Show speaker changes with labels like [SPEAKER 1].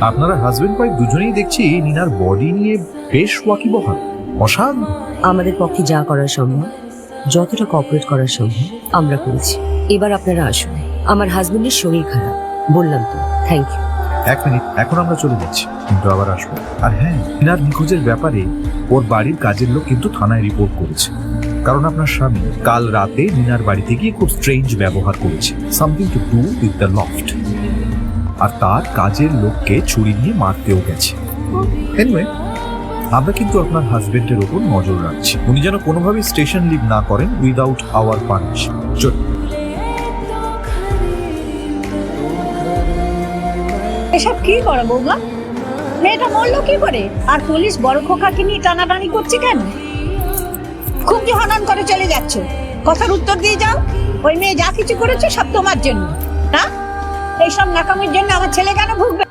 [SPEAKER 1] আপনারা husband wife দুজনেই দেখছি নিনার বডি নিয়ে বেশ ওয়াকিবহাল। অসাধ
[SPEAKER 2] আমাদের পক্ষে যা করা সম্ভব যতটা কপারেট করা সম্ভব আমরা করেছি। এবার আপনারা আসুন। আমার হাজবেন্ডের শরীর খারাপ। বললাম তো থ্যাংক ইউ
[SPEAKER 1] এক মিনিট এখন আমরা চলে যাচ্ছি। কিন্তু আবার আসব। আর হ্যাঁ নিনার নিখোঁজের ব্যাপারে ওর বাড়ির কাজের লোক কিন্তু থানায় রিপোর্ট করেছে। কারণ আপনার স্বামী কাল রাতে নিনার বাড়িতে গিয়ে খুব স্ট্রেঞ্জ ব্যবহার করেছে। Something to do with the loft আর তার কাজের লোককে ছুরি নিয়ে মারতেও গেছে। এনিওয়ে আমরা কিন্তু আপনার হাজবেন্ডের ওপর নজর রাখছি। উনি যেন কোনোভাবেই স্টেশন লিভ না করেন উইদাউট আওয়ার পারমিশন চলুন।
[SPEAKER 3] এসব কি করো বৌমা? মেয়েটা মরলো কি করে? আর পুলিশ বড় খোকাকে নিয়ে টানাটানি করছে কেন? খুব যে হনন করে চলে যাচ্ছ। কথার উত্তর দিয়ে যাও। ওই মেয়ে যা কিছু করেছে সব তোমার জন্য। হ্যাঁ এইসব নাকামির জন্য আমার ছেলে কেন ভুগবে?